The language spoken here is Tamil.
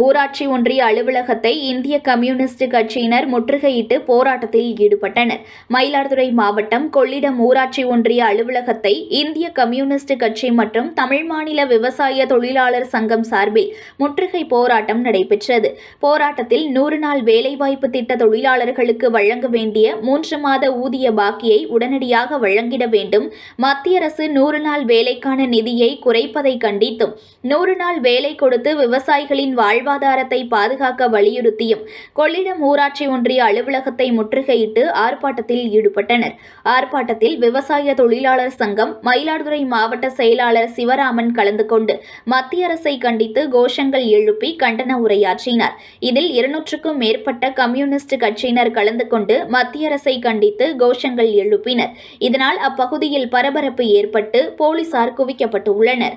ஊராட்சி ஒன்றிய அலுவலகத்தை இந்திய கம்யூனிஸ்ட் கட்சியினர் முற்றுகையிட்டு போராட்டத்தில் ஈடுபட்டனர். மயிலாடுதுறை மாவட்டம் கொள்ளிடம் ஊராட்சி ஒன்றிய அலுவலகத்தை இந்திய கம்யூனிஸ்ட் கட்சி மற்றும் தமிழ் மாநில விவசாய தொழிலாளர் சங்கம் சார்பில் முற்றுகை போராட்டம் நடைபெற்றது. போராட்டத்தில் நூறு நாள் வேலைவாய்ப்பு திட்ட தொழிலாளர்களுக்கு வழங்க வேண்டிய மூன்று மாத ஊதிய பாக்கியை உடனடியாக வழங்கிட வேண்டும். மத்திய அரசு நூறு நாள் வேலைக்கான நிதியை குறைப்பதை கண்டித்தும் நூறு நாள் வேலை கொடுத்து விவசாயிகள் விவசாயிகளின் வாழ்வாதாரத்தை பாதுகாக்க வலியுறுத்தியும் கொள்ளிடம் ஊராட்சி ஒன்றிய அலுவலகத்தை முற்றுகையிட்டு ஆர்ப்பாட்டத்தில் ஈடுபட்டனர். ஆர்ப்பாட்டத்தில் விவசாய தொழிலாளர் சங்கம் மயிலாடுதுறை மாவட்ட செயலாளர் சிவராமன் கலந்து கொண்டு மத்திய அரசை கண்டித்து கோஷங்கள் எழுப்பி கண்டன உரையாற்றினார். இதில் இருநூற்றுக்கும் மேற்பட்ட கம்யூனிஸ்ட் கட்சியினர் கலந்து கொண்டு மத்திய அரசை கண்டித்து கோஷங்கள் எழுப்பினர். இதனால் அப்பகுதியில் பரபரப்பு ஏற்பட்டு போலீசார் குவிக்கப்பட்டுள்ளனர்.